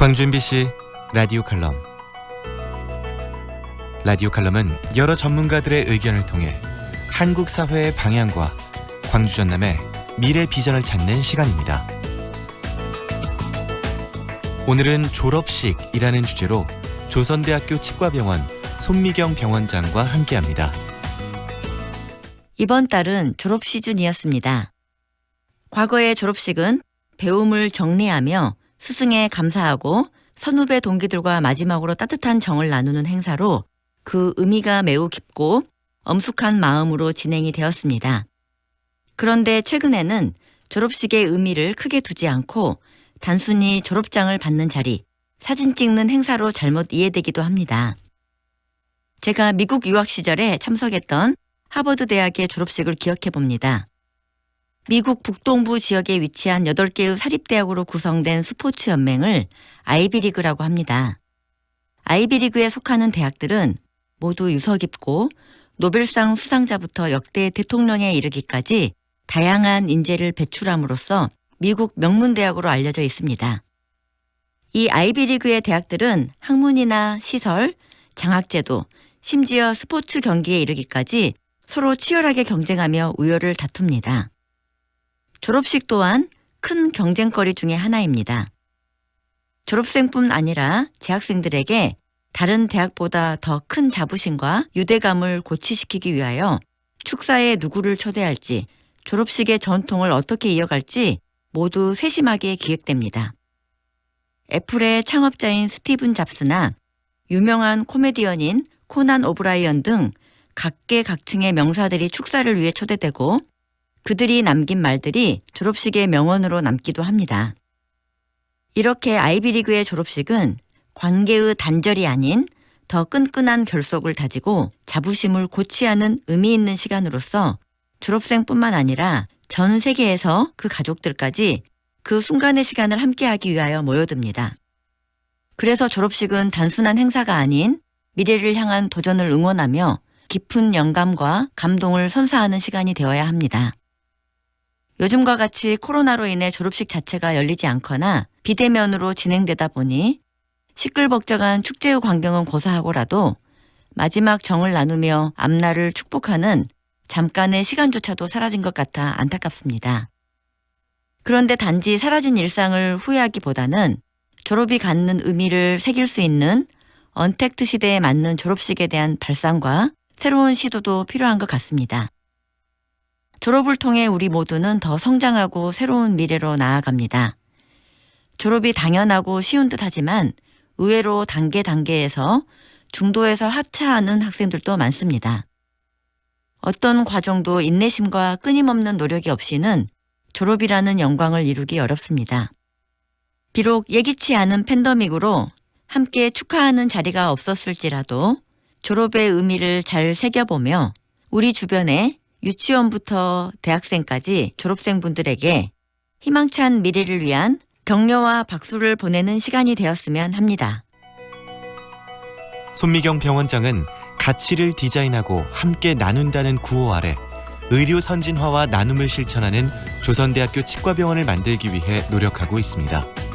광주 MBC 라디오 칼럼 라디오 칼럼은 여러 전문가들의 의견을 통해 한국 사회의 방향과 광주 전남의 미래 비전을 찾는 시간입니다. 오늘은 졸업식이라는 주제로 조선대학교 치과병원 손미경 병원장과 함께합니다. 이번 달은 졸업 시즌이었습니다. 과거의 졸업식은 배움을 정리하며 스승에 감사하고 선후배 동기들과 마지막으로 따뜻한 정을 나누는 행사로 그 의미가 매우 깊고 엄숙한 마음으로 진행이 되었습니다. 그런데 최근에는 졸업식의 의미를 크게 두지 않고 단순히 졸업장을 받는 자리, 사진 찍는 행사로 잘못 이해되기도 합니다. 제가 미국 유학 시절에 참석했던 하버드 대학의 졸업식을 기억해 봅니다. 미국 북동부 지역에 위치한 8개의 사립대학으로 구성된 스포츠 연맹을 아이비리그라고 합니다. 아이비리그에 속하는 대학들은 모두 유서 깊고 노벨상 수상자부터 역대 대통령에 이르기까지 다양한 인재를 배출함으로써 미국 명문대학으로 알려져 있습니다. 이 아이비리그의 대학들은 학문이나 시설, 장학제도, 심지어 스포츠 경기에 이르기까지 서로 치열하게 경쟁하며 우열을 다툽니다. 졸업식 또한 큰 경쟁거리 중의 하나입니다. 졸업생뿐 아니라 재학생들에게 다른 대학보다 더 큰 자부심과 유대감을 고취시키기 위하여 축사에 누구를 초대할지, 졸업식의 전통을 어떻게 이어갈지 모두 세심하게 기획됩니다. 애플의 창업자인 스티븐 잡스나 유명한 코미디언인 코난 오브라이언 등 각계각층의 명사들이 축사를 위해 초대되고 그들이 남긴 말들이 졸업식의 명언으로 남기도 합니다. 이렇게 아이비리그의 졸업식은 관계의 단절이 아닌 더 끈끈한 결속을 다지고 자부심을 고취하는 의미 있는 시간으로서 졸업생뿐만 아니라 전 세계에서 그 가족들까지 그 순간의 시간을 함께하기 위하여 모여듭니다. 그래서 졸업식은 단순한 행사가 아닌 미래를 향한 도전을 응원하며 깊은 영감과 감동을 선사하는 시간이 되어야 합니다. 요즘과 같이 코로나로 인해 졸업식 자체가 열리지 않거나 비대면으로 진행되다 보니 시끌벅적한 축제의 광경은 고사하고라도 마지막 정을 나누며 앞날을 축복하는 잠깐의 시간조차도 사라진 것 같아 안타깝습니다. 그런데 단지 사라진 일상을 후회하기보다는 졸업이 갖는 의미를 새길 수 있는 언택트 시대에 맞는 졸업식에 대한 발상과 새로운 시도도 필요한 것 같습니다. 졸업을 통해 우리 모두는 더 성장하고 새로운 미래로 나아갑니다. 졸업이 당연하고 쉬운 듯 하지만 의외로 단계 단계에서 중도에서 하차하는 학생들도 많습니다. 어떤 과정도 인내심과 끊임없는 노력이 없이는 졸업이라는 영광을 이루기 어렵습니다. 비록 예기치 않은 팬더믹으로 함께 축하하는 자리가 없었을지라도 졸업의 의미를 잘 새겨보며 우리 주변에 유치원부터 대학생까지 졸업생분들에게 희망찬 미래를 위한 격려와 박수를 보내는 시간이 되었으면 합니다. 손미경 병원장은 가치를 디자인하고 함께 나눈다는 구호 아래 의료 선진화와 나눔을 실천하는 조선대학교 치과병원을 만들기 위해 노력하고 있습니다.